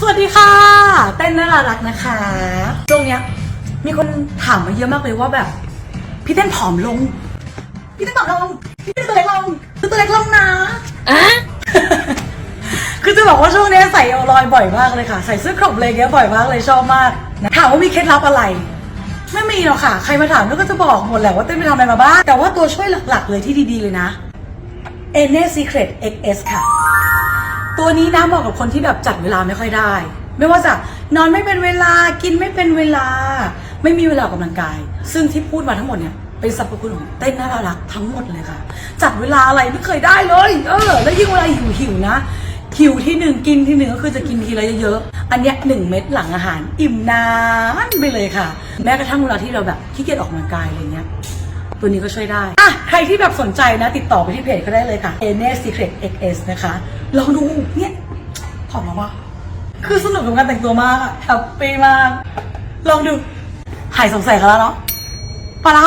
สวัสดีค่ะ เต้นน่ารักนะคะช่วงเนี้ยมีคนถามมาเยอะมากเลยว่าแบบ พี่เต้นผอมลง พี่เต้นผอมลง พี่เต้นตัวเล็กลงคือตัวเล็กลงนะอะคือจะบอกว่าช่วงนี้ใส่เอวลอยบ่อยมากเลยค่ะ ใส่เสื้อครบเลยเงี้ยบ่อยมากเลยชอบมากนะถามว่ามีเคล็ดลับอะไร ไม่มีหรอกค่ะ ใครมาถามแล้วก็จะบอกหมดแหละว่าเต้นไปทำอะไรมาบ้างแต่ว่าตัวช่วยหลักๆเลยที่ดีๆเลยนะ e n e Secret XS ค่ะ ตัวนี้นะเหมาะกับคนที่แบบจัดเวลาไม่ค่อยได้ ไม่ว่าจะนอนไม่เป็นเวลากินไม่เป็นเวลา ไม่มีเวลาออกกำลังกาย ซึ่งที่พูดมาทั้งหมดเนี่ยเป็นสรรพคุณของเต้นน่ารักทั้งหมดเลยค่ะ จัดเวลาอะไรไม่เคยได้เลย เออ แล้วยิ่งเวลาหิวหิวนะหิวที่หนึ่งกินที่หนึ่งก็คือจะกินทีละเยอะๆอันเนี้ยหนึ่งเม็ดหลังอาหาร อิ่มนานไปเลยค่ะ แม้กระทั่งเวลาที่เราแบบขี้เกียจออกกำลังกายอะไรเงี้ย ตัวนี้ก็ช่วยได้อะใครที่แบบสนใจนะ ติดต่อไปที่เพจก็ได้เลยค่ะ a n e Secret XS นะคะลองดูเนี่ยผอมมากๆคือสนุกกับการแต่งตัวมากอะแฮปปี้มาก ลองดูหายสงสัยกันแล้วเนาะไปละ